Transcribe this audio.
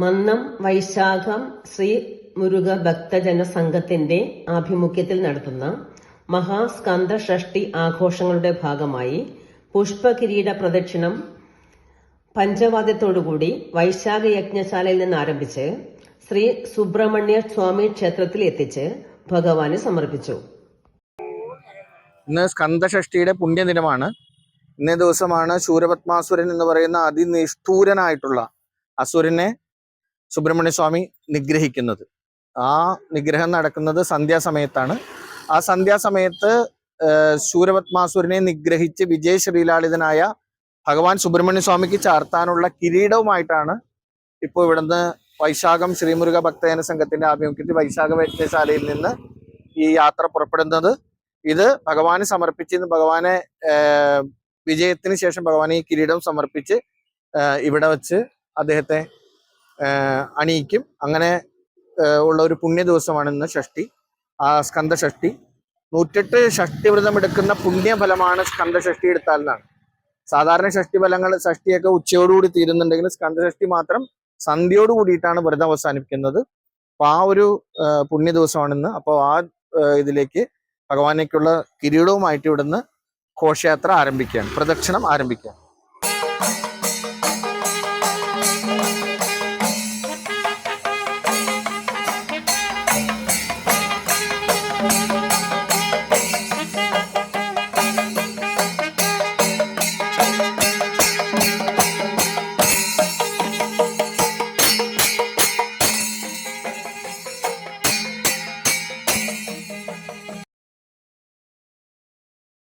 മന്നം വൈശാഖം ശ്രീ മുരുക ഭക്തജന സംഘത്തിന്റെ ആഭിമുഖ്യത്തിൽ നടത്തുന്ന മഹാസ്കന്ധ ഷഷ്ടി ആഘോഷങ്ങളുടെ ഭാഗമായി പുഷ്പകിരീട പ്രദക്ഷിണം പഞ്ചവാദ്യത്തോടുകൂടി വൈശാഖ യജ്ഞശാലയിൽ നിന്ന് ആരംഭിച്ച് ശ്രീ സുബ്രഹ്മണ്യ സ്വാമി ക്ഷേത്രത്തിൽ എത്തിച്ച് ഭഗവാന് സമർപ്പിച്ചു. ഇന്ന് സ്കന്ധഷ്ടിയുടെ പുണ്യദിനമാണ്. ഇന്നേ ദിവസമാണ് ശൂരപത്മാസുരൻ എന്ന് പറയുന്ന അതിനിഷ്ഠൂരനായിട്ടുള്ള അസുരനെ സുബ്രഹ്മണ്യ സ്വാമി നിഗ്രഹിക്കുന്നത്. ആ നിഗ്രഹം നടക്കുന്നത് സന്ധ്യാസമയത്താണ്. ആ സന്ധ്യാസമയത്ത് ശൂരപത്മാസുരനെ നിഗ്രഹിച്ച് വിജയ ശ്രീലാളിതനായ ഭഗവാൻ സുബ്രഹ്മണ്യ സ്വാമിക്ക് ചാർത്താനുള്ള കിരീടവുമായിട്ടാണ് ഇപ്പോൾ ഇവിടുന്ന് വൈശാഖം ശ്രീമുരുക ഭക്തജന സംഘത്തിന്റെ ആഭിമുഖ്യത്തിൽ വൈശാഖ വൈദ്യശാലയിൽ നിന്ന് ഈ യാത്ര പുറപ്പെടുന്നത്. ഇത് ഭഗവാന് സമർപ്പിച്ച് ഭഗവാനെ വിജയത്തിന് ശേഷം ഭഗവാൻ ഈ കിരീടം സമർപ്പിച്ച് ഇവിടെ വെച്ച് അദ്ദേഹത്തെ അണിയിക്കും. അങ്ങനെ ഉള്ള ഒരു പുണ്യ ദിവസമാണ് ഇന്ന് ഷഷ്ടി. ആ സ്കന്ദ ഷഷ്ടി നൂറ്റെട്ട് ഷഷ്ടി വ്രതം എടുക്കുന്ന പുണ്യഫലമാണ് സ്കന്ദ ഷഷ്ടി എടുത്താൽ എന്നാണ്. സാധാരണ ഷഷ്ടി ഫലങ്ങൾ ഷഷ്ടിയൊക്കെ ഉച്ചയോടുകൂടി തീരുന്നുണ്ടെങ്കിൽ സ്കന്ദ ഷഷ്ടി മാത്രം സന്ധ്യയോട് കൂടിയിട്ടാണ് വ്രതം അവസാനിപ്പിക്കുന്നത്. അപ്പൊ ആ ഒരു പുണ്യ ദിവസമാണ് ഇന്ന്. അപ്പോൾ ആ ഇതിലേക്ക് ഭഗവാനേക്കുള്ള കിരീടവുമായിട്ട് ഇവിടുന്ന് ഘോഷയാത്ര ആരംഭിക്കുകയാണ്. പ്രദക്ഷിണം ആരംഭിക്കുകയാണ്.